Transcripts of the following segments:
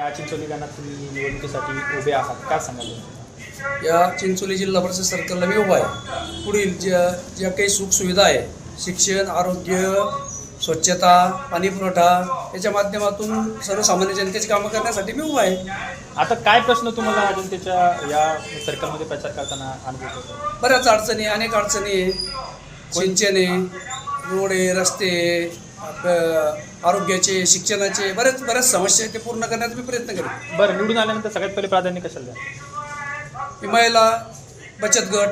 या चिंचोली गाण्यात तुम्ही निवडणुकीसाठी उभे आहात. काय सांगाल? या चिंचोली जिल्हा परिषद सर्कलला मी उभा आहे. पुढील ज्या ज्या काही सुखसुविधा आहे शिक्षण आरोग्य स्वच्छता पाणी पुरवठा याच्या माध्यमातून सर्वसामान्य जनतेची कामं करण्यासाठी मी उभा आहे. आता काय प्रश्न तुम्हाला जनतेच्या या सर्कलमध्ये प्रचार करताना अनुभव? बऱ्याच अडचणी अनेक अडचणी आहे. सिंचन आहे रोड आहे रस्ते आरोग्याचे शिक्षणाचे बरेच बऱ्याच समस्या ते पूर्ण करण्याचा मी प्रयत्न करेन. बरं निवडून आल्यानंतर सगळ्यात पहिले प्राधान्य कशाला द्या मी महिला बचत गट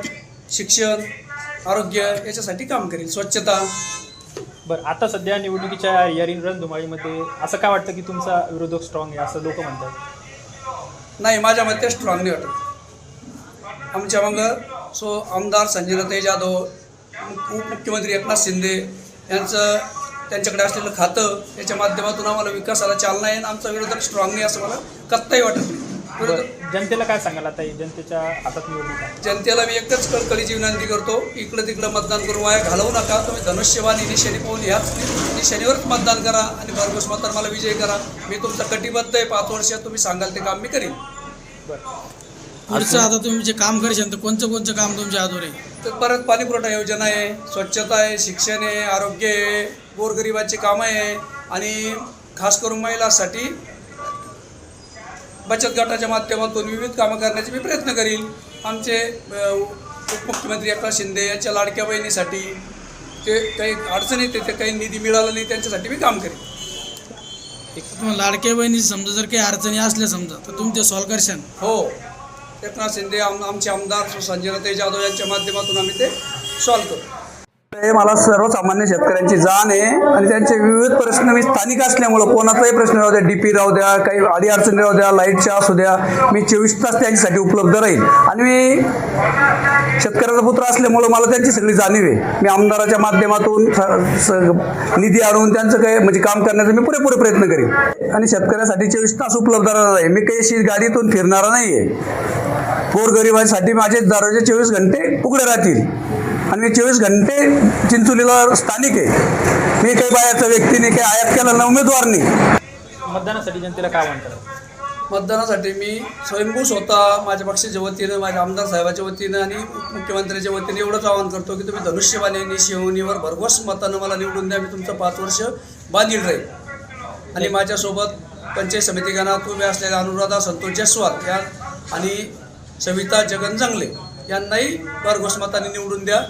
शिक्षण आरोग्य याच्यासाठी काम करेन. स्वच्छता. बरं आता सध्या निवडणुकीच्या या रणधुमाळीमध्ये असं काय वाटतं की तुमचा विरोधक स्ट्रॉंग आहे असं लोक म्हणतात? नाही माझ्या मते स्ट्रॉंग नाही वाटत. आमच्या मग सो आमदार संजयनाथाई जाधव उप- उपमुख्यमंत्री एकनाथ शिंदे यांचं त्यांच्याकडे असलेलं खातं याच्या माध्यमातून आम्हाला विकासाला चालना आहे आणि आमचा विरोधक स्ट्रॉंग नाही असं मला कत्ताही वाटत नाही. जनतेला काय सांगाल आता जनतेच्या हातात निवडणूक आहे? जनतेला मी एकच कळकळीची विनंती करतो. इकडं तिकडं मतदान करून वाया घालवू नका. तुम्ही धनुष्यवाणी निशाणी पाहून ह्याच निशाणीवरच मतदान करा आणि भरघोस मतदान मला विजय करा. मी तुमचा कटिबद्ध आहे. पाच वर्षात तुम्ही सांगाल ते काम मी करीन. बरं. पुढचं आता तुम्ही जे काम करशाल तर कोणतं कोणतं काम तुमच्या हातवर आहे तर परत पाणी पुरवठा योजना आहे स्वच्छता आहे शिक्षण आहे आरोग्य आहे गोरगरिबाची कामं आहे आणि खास करून महिलांसाठी बचत गटाच्या माध्यमातून विविध कामं करण्याचे मी प्रयत्न करील. आमचे उपमुख्यमंत्री एकनाथ शिंदे यांच्या लाडक्या बहिणीसाठी ते काही अडचणी येते ते काही निधी मिळाला नाही त्यांच्यासाठी मी काम करेन. लाडक्या बहिणी समजा जर काही अडचणी असल्या समजा तर तुम्ही ते सॉल्व्ह करशाल हो. एकनाथ शिंदे आम आमचे आमदार संजयनाथ जाधव यांच्या माध्यमातून आम्ही ते सॉल्व्ह करू हे मला सर्वसामान्य शेतकऱ्यांची जाण आहे आणि त्यांचे विविध प्रश्न मी स्थानिक असल्यामुळं कोणाचाही प्रश्न राहू द्या डी पी राहू द्या काही अडी अडचणी राहू द्या लाईटच्या असू द्या मी चोवीस तास त्यांच्यासाठी उपलब्ध राहील. आणि मी शेतकऱ्याचा पुत्र असल्यामुळं मला त्यांची सगळी जाणीव आहे. मी आमदाराच्या माध्यमातून निधी आणून त्यांचं काय म्हणजे काम करण्याचा मी पुरेपूर प्रयत्न करेन. आणि शेतकऱ्यासाठी चोवीस तास उपलब्ध राहणार आहे मी काही अशी गाडीतून फिरणारा नाही आहे गोरगरिबांसाठी माझे दरवाजे चोवीस घंटे उघडे राहतील. आणि मी चोवीस घंटे चिंचोलीला स्थानिक आहे. मी काही बाहेरच्या व्यक्तीने काही आयात केला ना उमेदवार नाही. मतदानासाठी जनतेला काय म्हणतात? मतदानासाठी मी स्वयंभू स्वतः माझ्या पक्षाच्या वतीनं माझ्या आमदार साहेबाच्या वतीनं आणि मुख्यमंत्र्याच्या वतीनं एवढंच आवाहन करतो की तुम्ही धनुष्यबाणी शिवणीवर भरघोस मतानं मला निवडून द्या. मी तुमचं पाच वर्ष बांधील राहील. आणि माझ्यासोबत पंचायत समिती गणात उभे असलेल्या अनुराधा संतोष जयस्वाल या आणि सविता जगन चांगले यांनाही भरघोस मताने निवडून द्या.